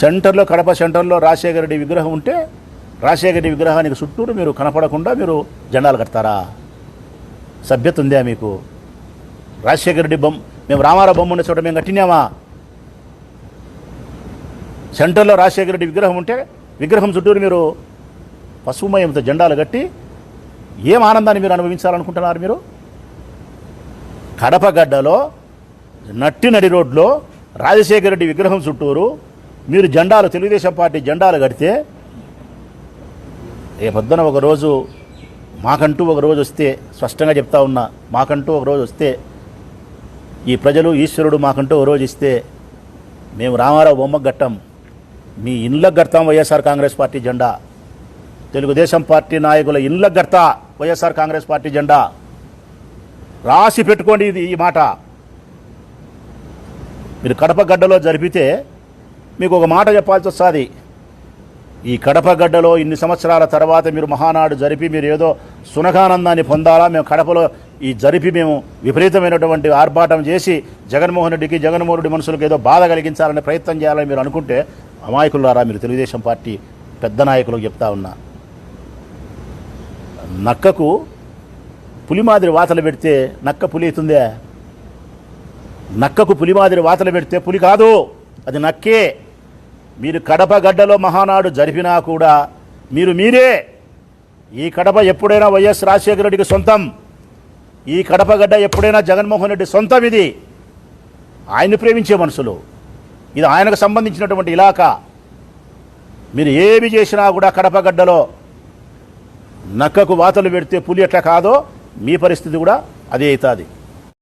సెంటర్లో కడప సెంటర్లో రాజశేఖర రెడ్డి విగ్రహం ఉంటే రాజశేఖర రెడ్డి విగ్రహానికి చుట్టూరు మీరు కనపడకుండా మీరు జెండాలు కడతారా? సభ్యత ఉందా మీకు? రాజశేఖర రెడ్డి బొమ్మ మేము రామారావు బొమ్మ ఉన్న చోట మేము కట్టినామా? సెంటర్లో రాజశేఖర రెడ్డి విగ్రహం ఉంటే విగ్రహం చుట్టూరు మీరు పశుమయంతో జెండాలు కట్టి ఏం ఆనందాన్ని మీరు అనుభవించాలనుకుంటున్నారు మీరు? కడపగడ్డలో నట్టినడి నట్టి నడి రోడ్లో రాజశేఖర రెడ్డి విగ్రహం చుట్టూరు మీరు జెండాలు తెలుగుదేశం పార్టీ జెండాలు కడితే రేపొద్దున ఒక రోజు మాకంటూ ఒక రోజు వస్తే స్పష్టంగా చెప్తా ఉన్నా మాకంటూ ఒక రోజు వస్తే ఈ ప్రజలు ఈశ్వరుడు మాకంటూ ఒక రోజు ఇస్తే మేము రామారావు బొమ్మకు గట్టాం మీ ఇండ్లకు గడతాం వైఎస్ఆర్ కాంగ్రెస్ పార్టీ జెండా. తెలుగుదేశం పార్టీ నాయకుల ఇండ్లకు గడతా వైఎస్ఆర్ కాంగ్రెస్ పార్టీ జెండా. రాసి పెట్టుకోండి ఇది ఈ మాట. మీరు కడప గడ్డలో జరిపితే మీకు ఒక మాట చెప్పాల్సి వస్తుంది. ఈ కడప గడ్డలో ఇన్ని సంవత్సరాల తర్వాత మీరు మహానాడు జరిపి మీరు ఏదో సునకానందాన్ని పొందాలా? మేము కడపలో ఈ జరిపి మేము విపరీతమైనటువంటి ఆర్భాటం చేసి జగన్మోహన్ రెడ్డికి జగన్మోహన్ రెడ్డి మనుషులకు ఏదో బాధ కలిగించాలనే ప్రయత్నం చేయాలని మీరు అనుకుంటే అమాయకులారా మీరు తెలుగుదేశం పార్టీ పెద్ద నాయకులకు చెప్తా ఉన్నా. నక్కకు పులి మాదిరి వాతలు పెడితే నక్క పులి అవుతుందే? నక్కకు పులి మాదిరి వాతలు పెడితే పులి కాదు. అది నక్కే. మీరు కడప గడ్డలో మహానాడు జరిపినా కూడా మీరు మీరే. ఈ కడప ఎప్పుడైనా వైఎస్ రాజశేఖర రెడ్డికి సొంతం. ఈ కడప గడ్డ ఎప్పుడైనా జగన్మోహన్ రెడ్డి సొంతం ఇది. ఆయన్ని ప్రేమించే మనుషులు ఇది ఆయనకు సంబంధించినటువంటి ఇలాకా. మీరు ఏమి చేసినా కూడా కడప గడ్డలో నక్కకు వాతలు పెడితే పులి ఎట్లా కాదో మీ పరిస్థితి కూడా అదే అవుతుంది.